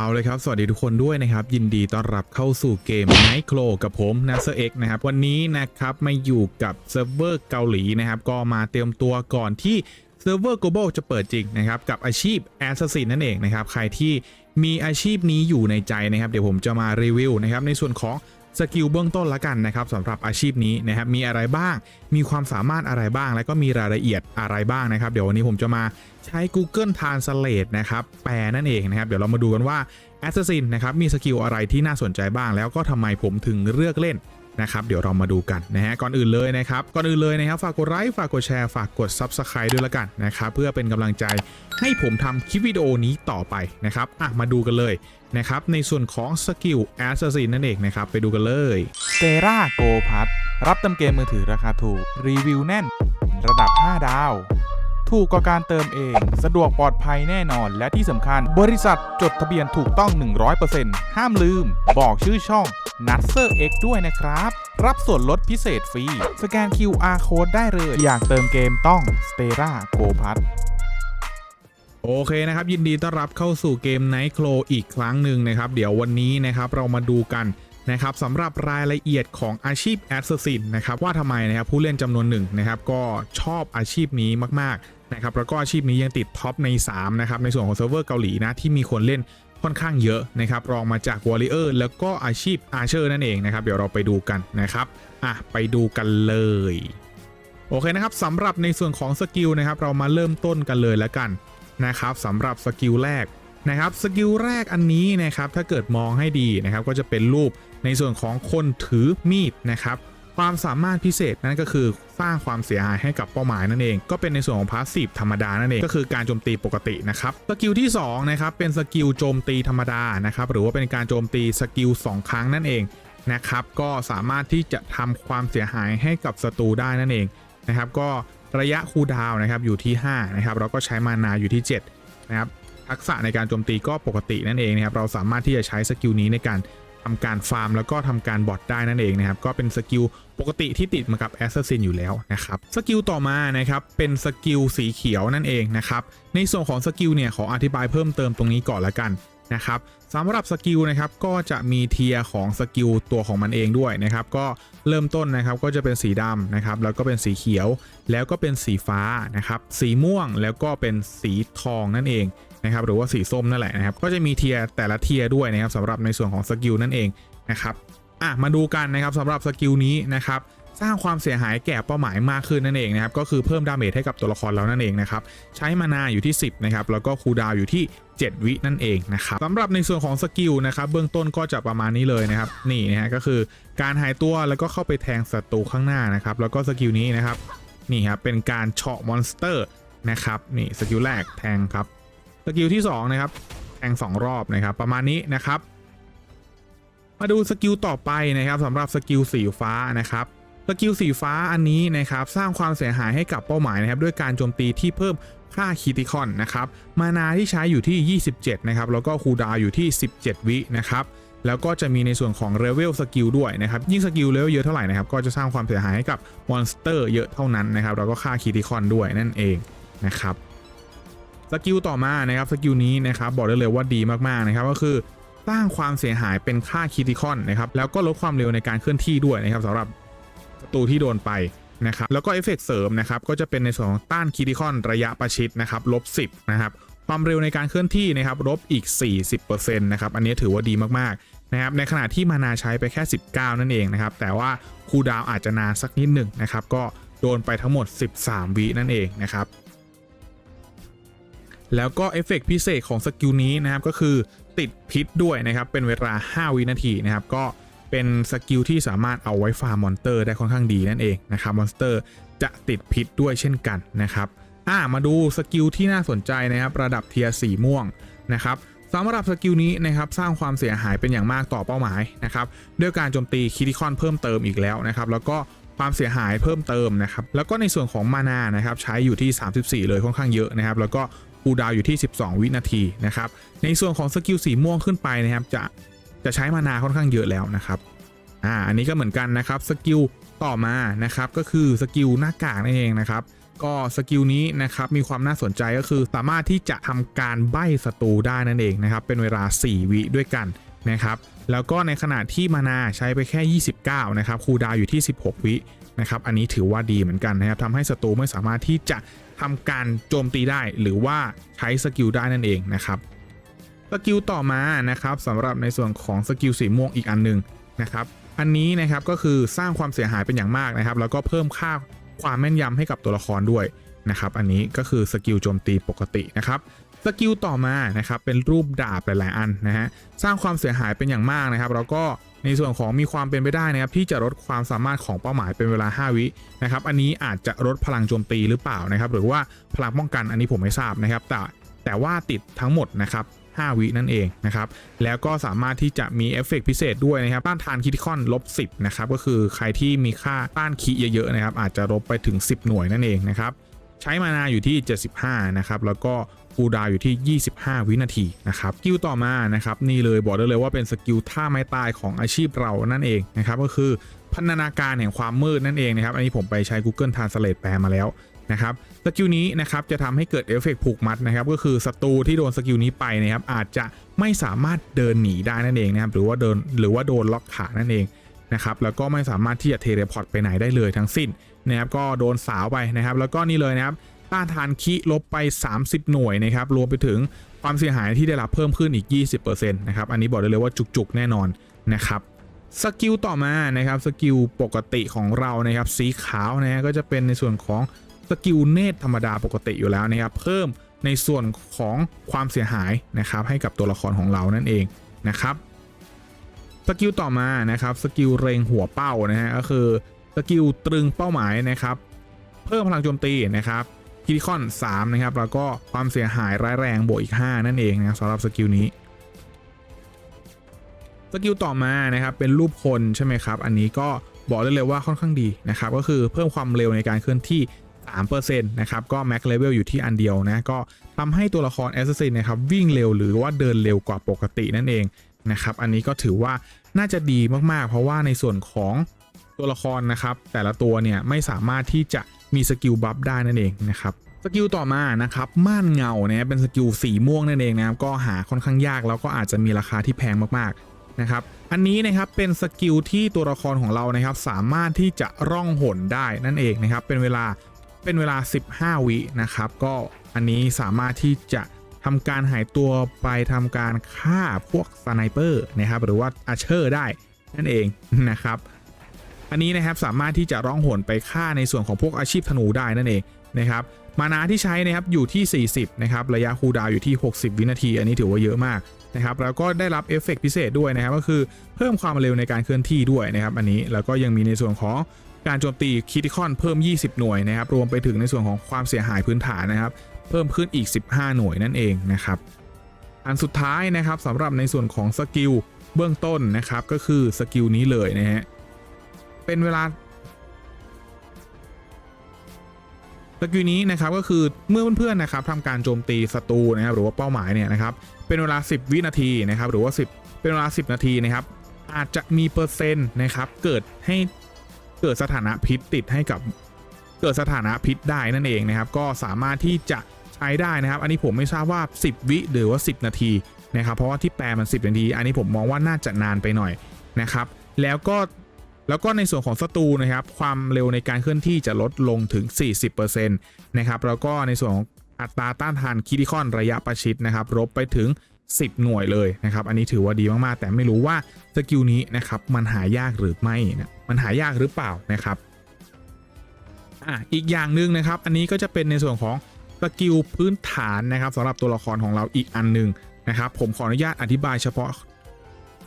เอาเลยครับ สวัสดีทุกคนด้วยนะครับ ยินดีต้อนรับเข้าสู่เกม Night c l o กับผม n a s e r X นะครับ วันนี้นะครับมาอยู่กับเซิร์ฟเวอร์เกาหลีนะครับ ก็มาเตรียมตัวก่อนที่เซิร์ฟเวอร์ global จะเปิดจริงนะครับ กับอาชีพ Assassin นั่นเองนะครับ ใครที่มีอาชีพนี้อยู่ในใจนะครับ เดี๋ยวผมจะมารีวิวนะครับในส่วนของ สกิลเบื้องต้นละกันนะครับสำหรับอาชีพนี้นะครับมีอะไรบ้าง มีความสามารถอะไรบ้าง แล้วก็มีรายละเอียดอะไรบ้างนะครับ เดี๋ยววันนี้ผมจะมาใช้ Google Translate นะครับแปลนั่นเองนะครับ เดี๋ยวเรามาดูกันว่า Assassin นะครับมีสกิลอะไรที่น่าสนใจบ้าง แล้วก็ทำไมผมถึงเลือกเล่น นะครับเดี๋ยวเรามาดูกันนะฮะก่อนอื่นเลยนะครับก่อนอื่นเลยนะครับฝากกดไลค์ฝากกดแชร์ฝากกด Subscribe ด้วยละกันนะครับเพื่อเป็นกำลังใจให้ผมทำคลิปวิดีโอนี้ต่อไปนะครับอะมาดูกันเลยนะครับในส่วนของสกิล Assassin นั่นเองนะครับไปดูกันเลยเตราโกพัทรับติมเกมมือถือราคาถูก รีวิวแน่น ระดับ 5 ดาว ถูกกว่าการเติมเอง สะดวกปลอดภัยแน่นอน และที่สำคัญ บริษัทจดทะเบียนถูกต้อง 100%ห้ามลืม บอกชื่อช่อง n u t s e r X ด้วยนะครับ รับส่วนลดพิเศษฟรี สแกน QR Code ได้เลย อยากเติมเกมต้องสเตราโกพัทโอเคนะครับ ยินดีต้อนรับเข้าสู่เกม Night c l o อีกครั้งหนึ่งนะครับ เดี๋ยววันนี้นะครับเรามาดูกันนะครับสำหรับรายละเอียดของอาชีพ Assassin นะครับว่าทำไมนะครับผู้เล่นจำนวนหนึ่งนะครับก็ชอบอาชีพนี้มากๆ นะครับแล้วก็อาชีพนี้ยังติดท็อปใน3นะครับในส่วนของเซิร์ฟเวอร์เกาหลีนะที่มีคนเล่นค่อนข้างเยอะนะครับรองมาจาก Warrior แล้วก็อาชีพ Archer นั่นเองนะครับเดี๋ยวเราไปดูกันนะครับอะไปดูกันเลยโอเคนะครับสำหรับในส่วนของสกิลนะครับเรามาเริ่มต้นกันเลยแล้วกันนะครับสำหรับสกิลแรกนะครับสกิลแรกอันนี้นะครับถ้าเกิดมองให้ดีนะครับก็จะเป็นรูปในส่วนของคนถือมีดนะครับ ความสามารถพิเศษนั่นก็คือสร้างความเสียหายให้กับเป้าหมายนั่นเอง ก็เป็นในส่วนของพาสซีฟธรรมดานั่นเองก็คือการโจมตีปกตินะครับสกิลที่2นะครับเป็นสกิลโจมตีธรรมดานะครับหรือว่าเป็นการโจมตีสกิล2ครั้งนั่นเองนะครับก็สามารถที่จะทำความเสียหายให้กับศัตรูได้นั่นเองนะครับก็ระยะคูลดาวนะครับอยู่ที่5นะครับแล้วก็ใช้มานาอยู่ที่7นะครับทักษะในการโจมตีก็ปกตินั่นเองนะครับเราสามารถที่จะใช้สกิลนี้ในการ ทำการฟาร์มแล้วก็ทำการบอทได้นั่นเองนะครับ ก็เป็นสกิลปกติที่ติดมากับแอสซัสซินอยู่แล้วนะครับ สกิลต่อมานะครับเป็นสกิลสีเขียวนั่นเองนะครับ ในส่วนของสกิลเนี่ยขออธิบายเพิ่มเติมตรงนี้ก่อนละกันนะครับสำหรับสกิลนะครับก็จะมีเทียของสกิลตัวของมันเองด้วยนะครับ ก็เริ่มต้นนะครับก็จะเป็นสีดำนะครับแล้วก็เป็นสีเขียว แล้วก็เป็นสีฟ้านะครับสีม่วงแล้วก็เป็นสีทองนั่นเอง นะครับหรือว่าสีส้มนั่นแหละนะครับก็จะมีเทียแต่ละเทียด้วยนะครับสำหรับในส่วนของสกิลนั่นเองนะครับอะมาดูกันนะครับสำหรับสกิลนี้นะครับสร้างความเสียหายแก่เป้าหมายมากขึ้นนั่นเองนะครับก็คือเพิ่มดาเมจให้กับตัวละครเรานั่นเองนะครับใช้มานาอยู่ที่ 10นะครับแล้วก็คูดาวอยู่ที่ 7 วินั่นเองนะครับสำหรับในส่วนของสกิลนะครับเบื้องต้นก็จะประมาณนี้เลยนะครับนี่นะฮะก็คือการหายตัวแล้วก็เข้าไปแทงศัตรูข้างหน้านะครับแล้วก็สกิลนี้นะครับนี่ครับเป็นการเฉาะมอนสเตอร์นะครับนี่สกิลแรกแทงครับ สกิลที่2นะครับแทง2รอบนะครับประมาณนี้นะครับ มาดูสกิลต่อไปนะครับสำหรับสกิลสีฟ้านะครับสกิลสีฟ้าอันนี้นะครับสร้างความเสียหายให้กับเป้าหมายนะครับด้วยการโจมตีที่เพิ่มค่าคิติคอนนะครับมานาที่ใช้อยู่ที่ 27 นะครับ แล้วก็คูดาวอยู่ที่ 17 วินะครับแล้วก็จะมีในส่วนของเลเวลสกิลด้วยนะครับยิ่งสกิลเลเวลเยอะเท่าไหร่นะครับก็จะสร้างความเสียหายให้กับมอนสเตอร์เยอะเท่านั้นนะครับแล้วก็ค่าคิติคอนด้วยนั่นเองนะครับ สกิลต่อมานะครับสกิลนี้นะครับบอกได้เลยว่าดีมากๆนะครับก็คือสร้างความเสียหายเป็นค่าคิติคอนนะครับแล้วก็ลดความเร็วในการเคลื่อนที่ด้วยนะครับสำหรับศัตรูที่โดนไปนะครับแล้วก็เอฟเฟกต์เสริมนะครับก็จะเป็นในส่วนของต้านคิติคอนระยะประชิดนะครับลบ10นะครับความเร็วในการเคลื่อนที่นะครับลบอีก 40%นะครับอันนี้ถือว่าดีมากๆนะครับในขณะที่มานาใช้ไปแค่ 19 นั่นเองนะครับแต่ว่าคูดาวอาจจะนานสักนิดหนึ่งนะครับก็โดนไปทั้งหมด 13 วินั่นเองนะครับ แล้วก็เอฟเฟกต์พิเศษของสกิลนี้นะครับก็คือติดพิษด้วยนะครับ เป็นเวลา 5 วินาทีนะครับ ก็เป็นสกิลที่สามารถเอาไว้ฟาร์มมอนเตอร์ได้ค่อนข้างดีนั่นเองนะครับมอนสเตอร์จะติดพิษด้วยเช่นกันนะครับอ่ามาดูสกิลที่น่าสนใจนะครับระดับเทียร์สีม่วงนะครับสำหรับสกิลนี้นะครับสร้างความเสียหายเป็นอย่างมากต่อเป้าหมายนะครับด้วยการโจมตีคิติคอนเพิ่มเติมอีกแล้วนะครับแล้วก็ความเสียหายเพิ่มเติมนะครับแล้วก็ในส่วนของมานานะครับใช้อยู่ที่ 34 เลยค่อนข้างเยอะนะครับแล้วก็ คูดาวอยู่ที่ 12 วินาทีนะครับ ในส่วนของสกิลสีม่วงขึ้นไปนะครับ จะจะใช้มานาค่อนข้างเยอะแล้วนะครับ อ่า อันนี้ก็เหมือนกันนะครับสกิลต่อมานะครับก็คือสกิลหน้ากากนั่นเองนะครับ ก็สกิลนี้นะครับมีความน่าสนใจก็คือสามารถที่จะทำการใบ้ศัตรูได้นั่นเองนะครับ เป็นเวลา 4 วิด้วยกันนะครับ แล้วก็ในขณะที่มานาใช้ไปแค่ 29 นะครับคูดาวอยู่ที่ 16 วินะครับ อันนี้ถือว่าดีเหมือนกันนะครับทำให้ศัตรูไม่สามารถที่จะ ทำการโจมตีได้หรือว่าใช้สกิลได้นั่นเองนะครับสกิลต่อมานะครับสำหรับในส่วนของสกิลสีม่วงอีกอันหนึ่งนะครับอันนี้นะครับก็คือสร้างความเสียหายเป็นอย่างมากนะครับ แล้วก็เพิ่มค่าความแม่นยำให้กับตัวละครด้วยนะครับอันนี้ก็คือสกิลโจมตีปกตินะครับสกิลต่อมานะครับเป็นรูปดาบหลาย ๆ อันนะฮะสร้างความเสียหายเป็นอย่างมากนะครับ แล้วก็ ในส่วนของมีความเป็นไปได้นะครับที่จะลดความสามารถของเป้าหมายเป็นเวลา 5 วินะครับอันนี้อาจจะลดพลังโจมตีหรือเปล่านะครับหรือว่าพลังป้องกันอันนี้ผมไม่ทราบนะครับ แต่แต่ว่าติดทั้งหมดนะครับ5วินั่นเองนะครับ แล้วก็สามารถที่จะมีเอฟเฟกต์พิเศษด้วยนะครับ ต้านทานคิติคอนลบ 10 นะครับ ก็คือใครที่มีค่าต้านคีเยอะๆนะครับ อาจจะลบไปถึง 10 หน่วยนั่นเองนะครับ ใช้มานาอยู่ที่ 75 นะครับ แล้วก็ คูลดาวอยู่ที่ 25 วินาทีนะครับสกิลต่อมานะครับนี่เลยบอกได้เลยว่าเป็นสกิลท่าไม้ตายของอาชีพเรานั่นเองนะครับก็คือพันนาการแห่งความมืดนั่นเองนะครับอันนี้ผมไปใช้ Google Translate แปลมาแล้วนะครับสกิลนี้นะครับจะทำให้เกิดเอฟเฟกต์ผูกมัดนะครับก็คือศัตรูที่โดนสกิลนี้ไปนะครับอาจจะไม่สามารถเดินหนีได้นั่นเองนะครับหรือว่าเดินหรือว่าโดนล็อกขานั่นเองนะครับแล้วก็ไม่สามารถที่จะเทเลพอร์ตไปไหนได้เลยทั้งสิ้นนะครับก็โดนสาวไปนะครับแล้วก็นี่เลยนะครับ ต้านทานคีลบไป 30 หน่วยนะครับ รวมไปถึงความเสียหายที่ได้รับเพิ่มขึ้นอีก 20%นะครับ อันนี้บอกได้เลยว่าจุกๆ แน่นอนนะครับสกิลต่อมานะครับสกิลปกติของเรานะครับสีขาวนะฮะก็จะเป็นในส่วนของสกิลเนตธรรมดาปกติอยู่แล้วนะครับ เพิ่มในส่วนของความเสียหายนะครับให้กับตัวละครของเรานั่นเองนะครับสกิลต่อมานะครับสกิลเร็งหัวเป้านะฮะก็คือสกิลตรึงเป้าหมายนะครับ เพิ่มพลังโจมตีนะครับ คิติคอน3นะครับแล้วก็ความเสียหายร้ายแรงบวกอีก 5 นั่นเองนะครับสำหรับสกิลนี้สกิลต่อมานะครับเป็นรูปคนใช่ไหมครับ อันนี้ก็บอกได้เลยว่าค่อนข้างดีนะครับก็คือเพิ่มความเร็วในการเคลื่อนที่3%นะครับก็แม็กเลเวลอยู่ที่อันเดียวนะก็ทำให้ตัวละครแอสซัสซินนะครับวิ่งเร็วหรือว่าเดินเร็วกว่าปกตินั่นเองนะครับอันนี้ก็ถือว่าน่าจะดีมากๆ เพราะว่าในส่วนของตัวละครนะครับแต่ละตัวเนี่ยไม่สามารถที่จะ มีสกิลบัฟได้นั่นเองนะครับสกิลต่อมานะครับม่านเงาเนี่ยเป็นสกิลสีม่วงนั่นเองนะครับก็หาค่อนข้างยากแล้วก็อาจจะมีราคาที่แพงมากๆนะครับอันนี้นะครับเป็นสกิลที่ตัวละครของเรานะครับสามารถที่จะร่องหนได้นั่นเองนะครับเป็นเวลาเป็นเวลา 15 วินะครับก็อันนี้สามารถที่จะทำการหายตัวไปทำการฆ่าพวกสไนเปอร์นะครับหรือว่าอาเชอร์ได้นั่นเองนะครับ อันนี้นะครับสามารถที่จะร้องหนไปฆ่าในส่วนของพวกอาชีพธนูได้นั่นเองนะครับมานาที่ใช้นะครับอยู่ที่ 40นะครับระยะคูดาวอยู่ที่ 60 วินาที อันนี้ถือว่าเยอะมากนะครับแล้วก็ได้รับเอฟเฟกต์พิเศษด้วยนะครับก็คือเพิ่มความเร็วในการเคลื่อนที่ด้วยนะครับอันนี้แล้วก็ยังมีในส่วนของการโจมตีคิติคอนเพิ่ม 20 หน่วยนะครับรวมไปถึงในส่วนของความเสียหายพื้นฐานนะครับเพิ่มขึ้นอีก 15 หน่วยนั่นเองนะครับอันสุดท้ายนะครับสำหรับในส่วนของสกิลเบื้องต้นนะครับก็คือสกิลนี้เลยนะฮะ เป็นเวลาสกิลนี้นะครับก็คือเมื่อเพื่อนๆนะครับทำการโจมตีศัตรูนะครับหรือว่าเป้าหมายเนี่ยนะครับเป็นเวลา 10 วินาทีนะครับหรือว่า 10 เป็นเวลา 10 นาทีนะครับอาจจะมีเปอร์เซ็นต์นะครับเกิดให้เกิดสถานะพิษติดให้กับเกิดสถานะพิษได้นั่นเองนะครับก็สามารถที่จะใช้ได้นะครับ อันนี้ผมไม่ทราบว่า 10 วิหรือว่า 10 นาทีนะครับเพราะว่าที่แปลมัน 10 นาที อันนี้ผมมองว่าน่าจะนานไปหน่อยนะครับแล้วก็ แล้วก็ในส่วนของศัตรูนะครับความเร็วในการเคลื่อนที่จะลดลงถึง 40%นะครับแล้วก็ในส่วนของอัตราต้านทานคิติคอนระยะประชิดนะครับลบไปถึง 10 หน่วยเลยนะครับอันนี้ถือว่าดีมากๆ แต่ไม่รู้ว่าสกิลนี้นะครับมันหายากหรือไม่นะมันหายากหรือเปล่านะครับอะอีกอย่างหนึ่งนะครับ อันนี้ก็จะเป็นในส่วนของสกิลพื้นฐานนะครับสำหรับตัวละครของเราอีกอันหนึ่งนะครับ ผมขออนุญาตอธิบายเฉพาะ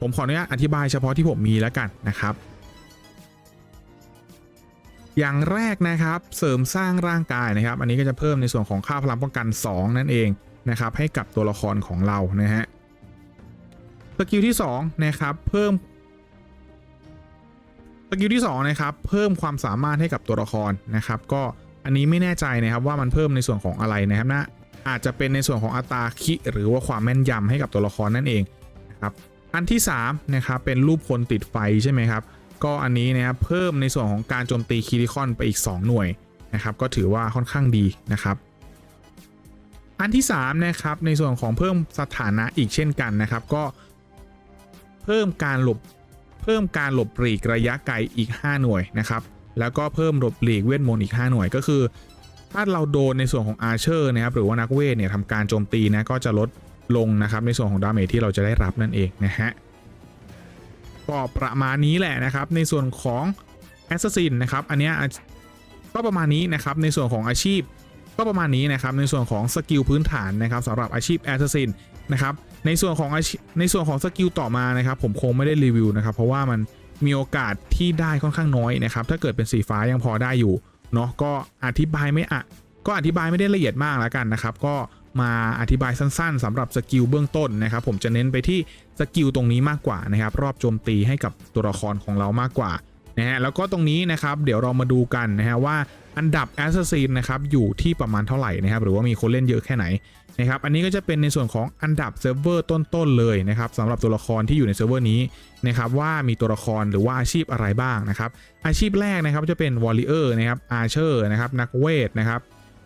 ผมขออนุญาตอธิบายเฉพาะที่ผมมีแล้วกันนะครับ อย่างแรกนะครับเสริมสร้างร่างกายนะครับ อันนี้ก็จะเพิ่มในส่วนของค่าพลังป้องกัน 2 นั่นเองนะครับ ให้กับตัวละครของเรานะฮะสกิลที่2นะครับเพิ่มสกิลที่2นะครับเพิ่มความสามารถให้กับตัวละครนะครับ ก็อันนี้ไม่แน่ใจนะครับว่ามันเพิ่มในส่วนของอะไรนะครับนะอาจจะเป็นในส่วนของอัตราคิหรือว่าความแม่นยำให้กับตัวละครนั่นเองนะครับอันที่3นะครับเป็นรูปคนติดไฟใช่ไหมครับ ก็อันนี้นะครับเพิ่มในส่วนของการโจมตีคิริคอนไปอีก 2 หน่วยนะครับก็ถือว่าค่อนข้างดีนะครับอันที่3นะครับในส่วนของเพิ่มสถานะอีกเช่นกันนะครับ ก็เพิ่มการหลบเพิ่มการหลบหลีกระยะไกลอีก 5 หน่วยนะครับแล้วก็เพิ่มหลบหลีกเวทมนต์อีก 5 หน่วยก็คือ ถ้าเราโดนในส่วนของอาร์เชอร์นะครับหรือว่านักเวทเนี่ยทำการโจมตีนะก็จะลดลงนะครับในส่วนของดาเมจที่เราจะได้รับนั่นเองนะฮะ ก็ประมาณนี้แหละนะครับ ในส่วนของแอสซัสซินะครับ อันเนี้ยก็ประมาณนี้นะครับในส่วนของอาชีพก็ประมาณนี้นะครับในส่วนของสกิลพื้นฐานนะครับสำหรับอาชีพแอสซัสซินนะครับในส่วนของในส่วนของสกิลต่อมานะครับ ผมคงไม่ได้รีวิวนะครับ เพราะว่ามันมีโอกาสที่ได้ค่อนข้างน้อยนะครับ ถ้าเกิดเป็นสีฟ้ายังพอได้อยู่เนาะก็อธิบายไม่อะก็อธิบายไม่ได้ละเอียดมากแล้วกันนะครับ ก็ มาอธิบายสั้นๆสำหรับสกิลเบื้องต้นนะครับ ผมจะเน้นไปที่สกิลตรงนี้มากกว่านะครับ รอบโจมตีให้กับตัวละครของเรามากกว่านะฮะแล้วก็ตรงนี้นะครับเดี๋ยวเรามาดูกันนะฮะว่าอันดับแอสซัสซินนะครับอยู่ที่ประมาณเท่าไหร่นะครับหรือว่ามีคนเล่นเยอะแค่ไหนนะครับอันนี้ก็จะเป็นในส่วนของอันดับเซิร์ฟเวอร์ต้นๆเลยนะครับสำหรับตัวละครที่อยู่ในเซิร์ฟเวอร์นี้นะครับว่ามีตัวละครหรือว่าอาชีพอะไรบ้างนะครับอาชีพแรกนะครับจะเป็นวอลเลเยอร์นะครับอาร์เชอร์นะครับนักเวทนะครับ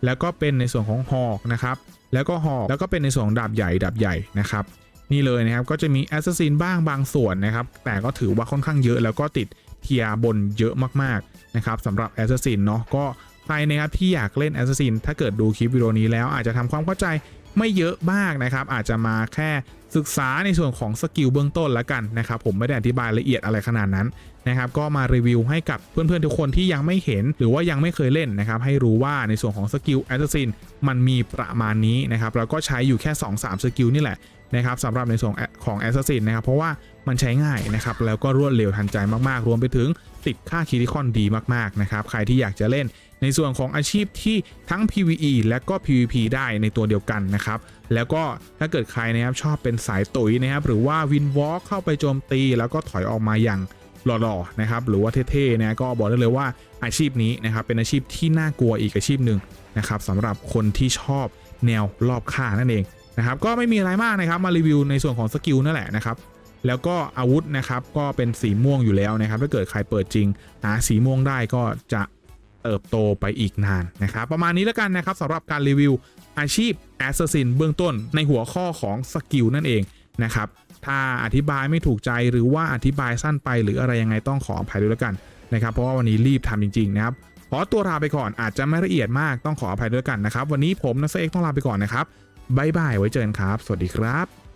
แล้วก็เป็นในส่วนของหอกนะครับ แล้วก็หอก แล้วก็เป็นในส่วนของดาบใหญ่ดาบใหญ่นะครับ นี่เลยนะครับ ก็จะมีแอสซัสซินบ้างบางส่วนนะครับ แต่ก็ถือว่าค่อนข้างเยอะแล้วก็ติดเทียบนเยอะมากๆนะครับสำหรับแอสซัสซินเนาะ ก็ใครนะครับที่อยากเล่นแอสซัสซินถ้าเกิดดูคลิปวิดีโอนี้แล้วอาจจะทำความเข้าใจไม่เยอะมากนะครับ อาจจะมาแค่ ศึกษาในส่วนของสกิลเบื้องต้นละกันนะครับผมไม่ได้อธิบายละเอียดอะไรขนาดนั้นนะครับก็มารีวิวให้กับเพื่อนๆทุกคนที่ยังไม่เห็น หรือว่ายังไม่เคยเล่นนะครับให้รู้ว่าในส่วนของสกิลแอสซัสซินมันมีประมาณนี้นะครับแล้วก็ใช้อยู่แค่ 2-3 สกิลนี่แหละนะครับสำหรับในส่วนของ Assassin นะครับเพราะว่ามันใช้ง่ายนะครับแล้วก็รวดเร็วทันใจมากๆ รวมไปถึงติดค่าคิริคอนดีมากๆนะครับใครที่อยากจะเล่นในส่วนของอาชีพที่ทั้ง PVE และก็ PVP ได้ในตัวเดียวกันนะครับ แล้วก็ถ้าเกิดใครนะครับชอบเป็นสายตุ๋ยนะครับหรือว่าวินวอล์กเข้าไปโจมตี แล้วก็ถอยออกมาอย่างหล่อๆนะครับหรือว่าเท่ๆนะก็บอกได้เลยว่าอาชีพนี้นะครับเป็นอาชีพที่น่ากลัวอีกอาชีพหนึ่งนะครับสำหรับคนที่ชอบแนวรอบค่านั่นเองนะครับก็ไม่มีอะไรมากนะครับมารีวิวในส่วนของสกิลนั่นแหละนะครับแล้วก็อาวุธนะครับก็เป็นสีม่วงอยู่แล้วนะครับถ้าเกิดใครเปิดจริงหาสีม่วงได้ก็จะ เติบโตไปอีกนานนะครับประมาณนี้แล้วกันนะครับสำหรับการรีวิวอาชีพ Assassin เบื้องต้นในหัวข้อของสกิลนั่นเองนะครับถ้าอธิบายไม่ถูกใจหรือว่าอธิบายสั้นไปหรืออะไรยังไงต้องขออภัยด้วยแล้วกันนะครับเพราะว่าวันนี้รีบทำจริงๆนะครับขอตัวลาไปก่อนอาจจะไม่ละเอียดมากต้องขออภัยด้วยกันนะครับ วันนี้ผมนักเอกต้องลาไปก่อนนะครับบายบายไว้เจอกันครับ สวัสดีครับ